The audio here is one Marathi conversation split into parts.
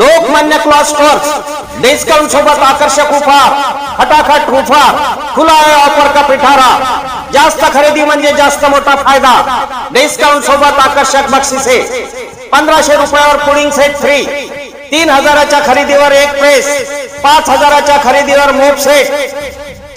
लोकमान्य क्लॉथ स्टोर्स डिस्काउंट सोबत आकर्षक उपहार खटाखट उपहार खुला आहे ऑफर का पिठारा? जास्त खरेदी म्हणजे जास्त मोठा फायदा. डिस्काउंट सोबत आकर्षक बक्षिसे. पंधराशे रुपयावर पुडिंग सेट फ्री तीन हजाराच्या खरेदीवर एक प्रेस पाच हजाराच्या खरेदीवर मोप सेट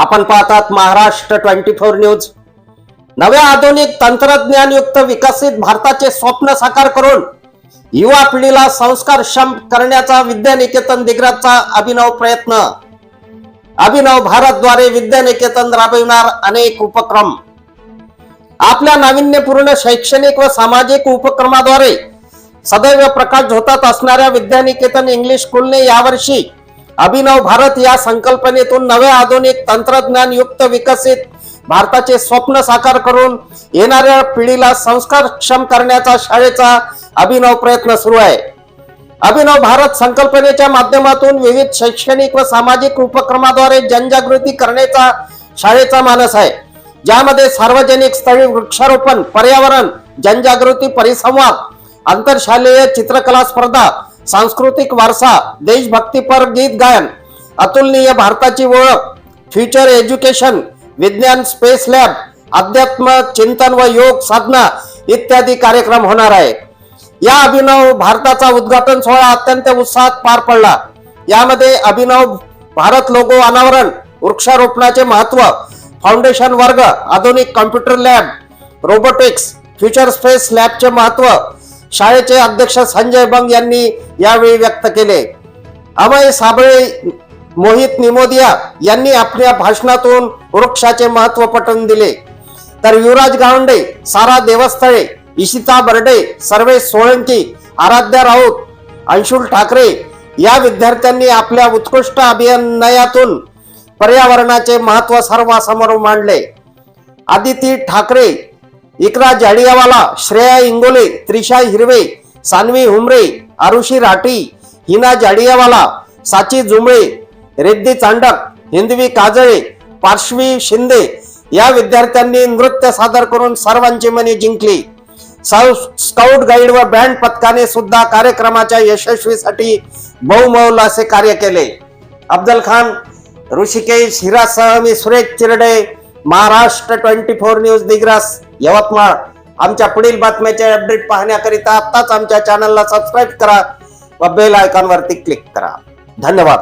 आपण पाहतात महाराष्ट्र ट्वेंटी फोर न्यूज. नव्या आधुनिक तंत्रज्ञानयुक्त विकसित भारताचे स्वप्न साकार करून युवा पिढीला संस्कारक्षम करण्याचा विद्यानिकेतन दिग्रजचा अभिनव प्रयत्न. अभिनव भारतद्वारे विद्यानिकेतन राबविणार अनेक उपक्रम. आपल्या नाविन्यपूर्ण शैक्षणिक व सामाजिक उपक्रमाद्वारे सदैव प्रकाश झोतात असणाऱ्या विद्यानिकेतन इंग्लिश स्कूलने यावर्षी अभिनव भारत या संकल्पनेतून नव्या आधुनिक तंत्रज्ञान युक्त विकसित भारताचे स्वप्न साकार करून येणाऱ्या पिढीला संस्कारक्षम करण्याचा शाळेचा अभिनव प्रयत्न सुरू आहे. अभिनव भारत संकल्पनेच्या माध्यमातून विविध शैक्षणिक व सामाजिक उपक्रमाद्वारे जनजागृती करण्याचा शाळेचा मानस आहे. ज्यामध्ये सार्वजनिक स्थळी वृक्षारोपण पर्यावरण जनजागृती परिसंवाद आंतरशालेय चित्रकला स्पर्धा सांस्कृतिक वारसा देशभक्तीपर गीत गायन अतुलनीय भारताची ओळख फ्युचर एज्युकेशन विज्ञान स्पेस लॅब अध्यात्म चिंतन व योग साधना इत्यादी कार्यक्रम होणार आहे या अभिनव भारताचा उद्घाटन सोहळा अत्यंत उत्साहात पार पडला. यामध्ये अभिनव भारत लोगो अनावरण वृक्षारोपणाचे महत्त्व फाउंडेशन वर्ग आधुनिक computer lab robotics future space लॅबचे महत्त्व शाळेचे अध्यक्ष संजय बंग यांनी यावेळी व्यक्त केले. अमय साबळे मोहित निमोदिया यांनी आपल्या भाषणातून वृक्षाचे महत्त्व पटवून दिले. तर युवराज गावंडे सारा देवस्थळे इशिता बर्डे सर्वेश सोळंकी आराध्या राऊत अंशुल ठाकरे या विद्यार्थ्यांनी आपल्या उत्कृष्ट अभिनयातून पर्यावरणाचे महत्त्व सर्वांसमोर मांडले. आदिती ठाकरे इकरा जाडियावाला श्रेया इंगोले त्रिशा हिरवे सानवी हुमरे आरुषी राठी हिना जाडियावाला साची जुमळे रेड्डी चांडक हिंदवी काजळे पार्श्वी शिंदे या विद्यार्थ्यांनी नृत्य सादर करून सर्वांची मने जिंकली. साऊ- स्काउट गाईड व बँड पथकाने सुद्धा कार्यक्रमाच्या यशस्वीसाठी बहुमौल असे कार्य केले. अफजल खान ऋषिकेश हिरासह मी Suresh Chirade Maharashtra twenty four news Digras Yavatmal. आमच्या पुढील बातम्याचे अपडेट पाहण्याकरिता आत्ताच आमच्या चॅनलला सबस्क्राईब करा व बेल आयकॉनवरती क्लिक करा. धन्यवाद.